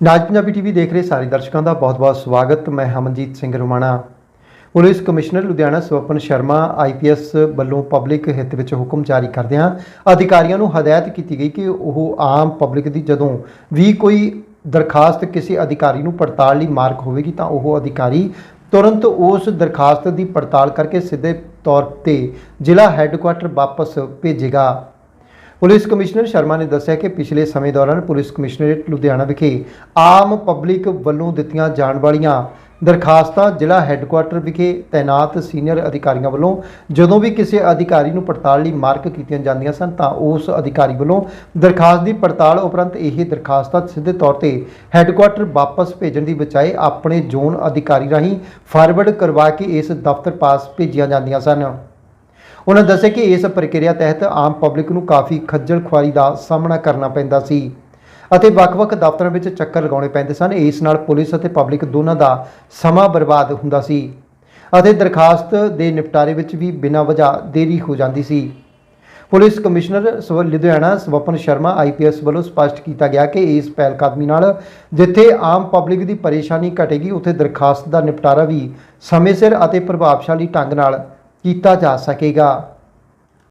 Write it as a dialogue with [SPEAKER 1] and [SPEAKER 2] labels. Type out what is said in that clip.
[SPEAKER 1] ਨਾਜ Punjabi TV ਦੇਖ ਰਹੇ ਸਾਰੇ ਦਰਸ਼ਕਾਂ ਦਾ ਬਹੁਤ-ਬਹੁਤ ਸਵਾਗਤ। ਮੈਂ Hamanjit Singh Romana. Police commissioner Ludhiana Swapan Sharma IPS ਵੱਲੋਂ ਪਬਲਿਕ ਹਿੱਤ ਵਿੱਚ ਹੁਕਮ ਜਾਰੀ ਕਰਦਿਆਂ ਅਧਿਕਾਰੀਆਂ ਨੂੰ ਹਦਾਇਤ ਕੀਤੀ ਗਈ ਕਿ ਉਹ ਆਮ ਪਬਲਿਕ ਦੀ ਜਦੋਂ ਵੀ ਕੋਈ ਦਰਖਾਸਤ ਕਿਸੇ ਅਧਿਕਾਰੀ ਨੂੰ ਪੜਤਾਲ ਲਈ ਮਾਰਕ ਹੋਵੇਗੀ ਤਾਂ ਉਹ ਅਧਿਕਾਰੀ ਤੁਰੰਤ ਉਸ ਦਰਖਾਸਤ ਦੀ ਪੜਤਾਲ ਕਰਕੇ ਸਿੱਧੇ ਤੌਰ ਤੇ ਜ਼ਿਲ੍ਹਾ ਹੈੱਡਕੁਆਟਰ ਵਾਪਸ ਭੇਜੇਗਾ। ਪੁਲਿਸ ਕਮਿਸ਼ਨਰ ਸ਼ਰਮਾ ਨੇ ਦੱਸਿਆ ਕਿ ਪਿਛਲੇ ਸਮੇਂ ਦੌਰਾਨ ਪੁਲਿਸ ਕਮਿਸ਼ਨਰੇਟ ਲੁਧਿਆਣਾ ਵਿਖੇ ਆਮ ਪਬਲਿਕ ਵੱਲੋਂ ਦਿੱਤੀਆਂ ਜਾਣ ਵਾਲੀਆਂ ਦਰਖਾਸਤਾਂ ਜ਼ਿਲ੍ਹਾ ਹੈੱਡਕੁਆਟਰ ਵਿਖੇ ਤਾਇਨਾਤ ਸੀਨੀਅਰ ਅਧਿਕਾਰੀਆਂ ਵੱਲੋਂ ਜਦੋਂ ਵੀ ਕਿਸੇ ਅਧਿਕਾਰੀ ਨੂੰ ਪੜਤਾਲ ਲਈ ਮਾਰਕ ਕੀਤੀਆਂ ਜਾਂਦੀਆਂ ਸਨ ਤਾਂ ਉਸ ਅਧਿਕਾਰੀ ਵੱਲੋਂ ਦਰਖਾਸਤ ਦੀ ਪੜਤਾਲ ਉਪਰੰਤ ਇਹ ਦਰਖਾਸਤਾਂ ਸਿੱਧੇ ਤੌਰ ਤੇ ਹੈੱਡਕੁਆਟਰ ਵਾਪਸ ਭੇਜਣ ਦੀ ਬਜਾਏ ਆਪਣੇ ਜ਼ੋਨ ਅਧਿਕਾਰੀ ਰਾਹੀਂ ਫਾਰਵਰਡ ਕਰਵਾ ਕੇ ਇਸ ਦਫ਼ਤਰ ਪਾਸ ਭੇਜੀਆਂ ਜਾਂਦੀਆਂ ਸਨ। ਉਹਨਾਂ ਦੱਸਿਆ ਕਿ ਇਸ ਪ੍ਰਕਿਰਿਆ ਤਹਿਤ ਆਮ ਪਬਲਿਕ ਨੂੰ ਕਾਫੀ ਖੱਜਲ ਖੁਆਰੀ ਦਾ ਸਾਹਮਣਾ ਕਰਨਾ ਪੈਂਦਾ ਸੀ ਅਤੇ ਵੱਖ-ਵੱਖ ਦਫ਼ਤਰਾਂ ਵਿੱਚ ਚੱਕਰ ਲਗਾਉਣੇ ਪੈਂਦੇ ਸਨ। ਇਸ ਨਾਲ ਪੁਲਿਸ ਅਤੇ ਪਬਲਿਕ ਦੋਨਾਂ ਦਾ ਸਮਾਂ ਬਰਬਾਦ ਹੁੰਦਾ ਸੀ ਅਤੇ ਦਰਖਾਸਤ ਦੇ ਨਿਪਟਾਰੇ ਵਿੱਚ ਵੀ ਬਿਨਾਂ ਵਜ੍ਹਾ ਦੇਰੀ ਹੋ ਜਾਂਦੀ ਸੀ। ਪੁਲਿਸ ਕਮਿਸ਼ਨਰ ਸਵ, ਲੁਧਿਆਣਾ ਸਵਪਨ ਸ਼ਰਮਾ ਆਈਪੀਐਸ ਵੱਲੋਂ ਸਪਸ਼ਟ ਕੀਤਾ ਗਿਆ ਕਿ ਇਸ ਪਹਿਲ ਕਦਮੀ ਨਾਲ ਜਿੱਥੇ ਆਮ ਪਬਲਿਕ ਦੀ ਪਰੇਸ਼ਾਨੀ ਘਟੇਗੀ, ਉੱਥੇ ਦਰਖਾਸਤ ਦਾ ਨਿਪਟਾਰਾ ਵੀ ਸਮੇਂ ਸਿਰ ਅਤੇ ਪ੍ਰਭਾਵਸ਼ਾਲੀ ਢੰਗ ਨਾਲ ਕੀਤਾ ਜਾ ਸਕੇਗਾ।